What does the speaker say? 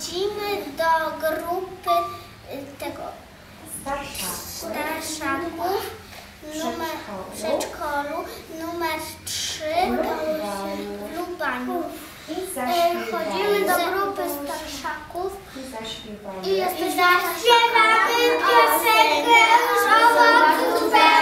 chodzimy do grupy y, tego starszaków numer, przedszkolu. numer 3 w Lubaniu. Chodzimy do grupy starszaków i jesteśmy zaśpiewamy piosenkę. Owoców pełen